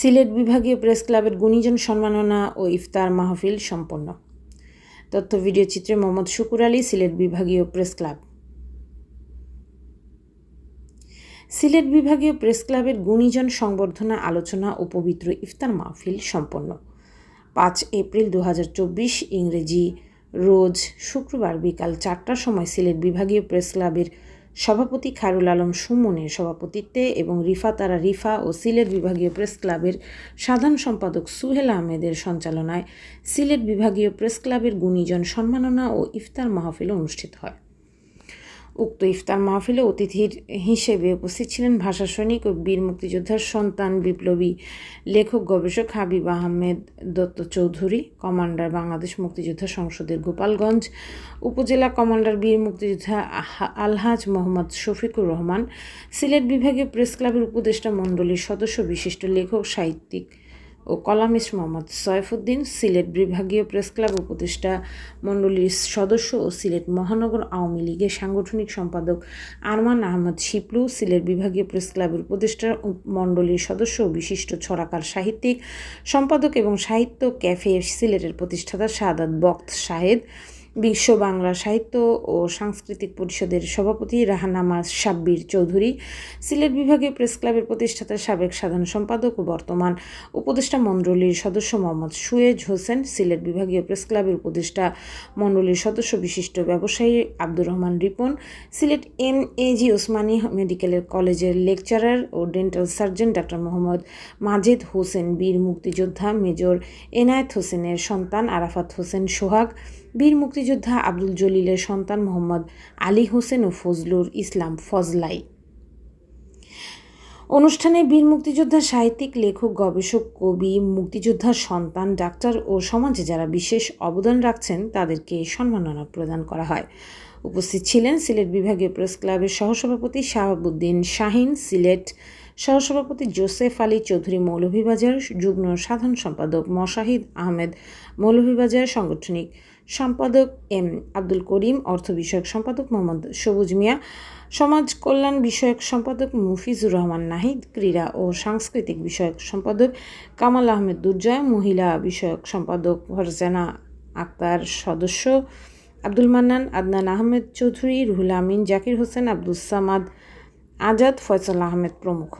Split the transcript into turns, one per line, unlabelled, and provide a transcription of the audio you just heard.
সিলেট বিভাগীয় প্রেস ক্লাবের গুণীজন সম্মাননা ও ইফতার মাহফিল সম্পন্ন। তথ্য, ভিডিও চিত্রে মোহাম্মদ শুকুর আলী, সিলেট বিভাগীয় প্রেস ক্লাব। সিলেট বিভাগীয় প্রেস ক্লাবের গুণীজন সংবর্ধনা, আলোচনা ও পবিত্র ইফতার মাহফিল সম্পন্ন। পাঁচ এপ্রিল দু হাজার চব্বিশ, ইংরেজি, রোজ শুক্রবার বিকাল চারটার সময় সিলেট বিভাগীয় প্রেস ক্লাবের সভাপতি খায়রুল আলম সুমনের সভাপতিত্বে এবং রিফা তারা রিফা ও সিলেট বিভাগীয় প্রেস ক্লাবের সাধারণ সম্পাদক সুহেল আহমেদের সঞ্চালনায় সিলেট বিভাগীয় প্রেস ক্লাবের গুণীজন সম্মাননা ও ইফতার মাহফিল অনুষ্ঠিত হয়। উক্ত ইফতার মাহফিলে অতিথির হিসেবে উপস্থিত ছিলেন ভাষা সৈনিক ও বীর মুক্তিযোদ্ধার সন্তান বিপ্লবী লেখক, গবেষক হাবিব আহমেদ দত্ত চৌধুরী, কমান্ডার বাংলাদেশ মুক্তিযোদ্ধা সংসদের গোপালগঞ্জ, উপজেলা কমান্ডার বীর মুক্তিযোদ্ধা আলহাজ মোহাম্মদ শফিকুর রহমান, সিলেট বিভাগীয় প্রেস ক্লাবের উপদেষ্টা মণ্ডলীর সদস্য, বিশিষ্ট লেখক, সাহিত্যিক ও কলামিস্ট মোহাম্মদ সয়ফুদ্দিন, সিলেট বিভাগীয় প্রেস ক্লাব উপদেষ্টা মণ্ডলীর সদস্য ও সিলেট মহানগর আওয়ামী লীগের সাংগঠনিক সম্পাদক আরমান আহমদ শিপলু, সিলেট বিভাগীয় প্রেস ক্লাবের উপদেষ্টা মণ্ডলীর সদস্য ও বিশিষ্ট ছড়াকার সাহিত্যিক, সম্পাদক এবং সাহিত্য ক্যাফে সিলেটের প্রতিষ্ঠাতা সাদাত বক্ত শাহেদ বিশ্ব বাংলা সাহিত্য ও সাংস্কৃতিক পরিষদের সভাপতি রাহানামা সাব্বির চৌধুরী, সিলেট বিভাগীয় প্রেস ক্লাবের প্রতিষ্ঠাতা সাবেক সাধারণ সম্পাদক ও বর্তমান উপদেষ্টা মণ্ডলীর সদস্য মোহাম্মদ সুয়েজ হোসেন, সিলেট বিভাগীয় প্রেস ক্লাবের উপদেষ্টা মণ্ডলীর সদস্য বিশিষ্ট ব্যবসায়ী Abdur Rahman Ripon, Sylhet M A G Osmani মেডিকেলের কলেজের লেকচারার ও dental surgeon doctor Mohammad Majed Hossain, বীর মুক্তিযোদ্ধা মেজর এনায়েত হোসেনের সন্তান আরাফাত হোসেন সোহাগ বীর মুক্তিযোদ্ধা আব্দুল জলিলের সন্তান মোহাম্মদ আলী হোসেন ও ফজলুর ইসলাম ফজলাই। অনুষ্ঠানে বীর মুক্তিযোদ্ধা সাহিত্যিক, লেখক, গবেষক, কবি, মুক্তিযোদ্ধার সন্তান, ডাক্তার ও সমাজে যারা বিশেষ অবদান রাখছেন, তাদেরকে সম্মাননা প্রদান করা হয়। উপস্থিত ছিলেন সিলেট বিভাগীয় প্রেস ক্লাবের সহসভাপতি শাহাবুদ্দিন শাহিন, সিলেট সহসভাপতি জোসেফ আলী চৌধুরী মৌলভীবাজার, যুগ্ম সাধারণ সম্পাদক মশাহিদ আহমেদ মৌলভীবাজার, সাংগঠনিক সম্পাদক এম আব্দুল করিম, অর্থ বিষয়ক সম্পাদক মোহাম্মদ সবুজ মিয়া, সমাজ কল্যাণ বিষয়ক সম্পাদক মুফিজুর রহমান নাহিদ, ক্রীড়া ও সাংস্কৃতিক বিষয়ক সম্পাদক কামাল আহমেদ দুর্জয়, মহিলা বিষয়ক সম্পাদক ফরজানা আক্তার সদস্য আব্দুল মান্নান, আদনান আহমেদ চৌধুরী, রুহুল আমিন, জাকির হোসেন আব্দুল সামাদ, আজাদ ফয়সাল আহমেদ প্রমুখ।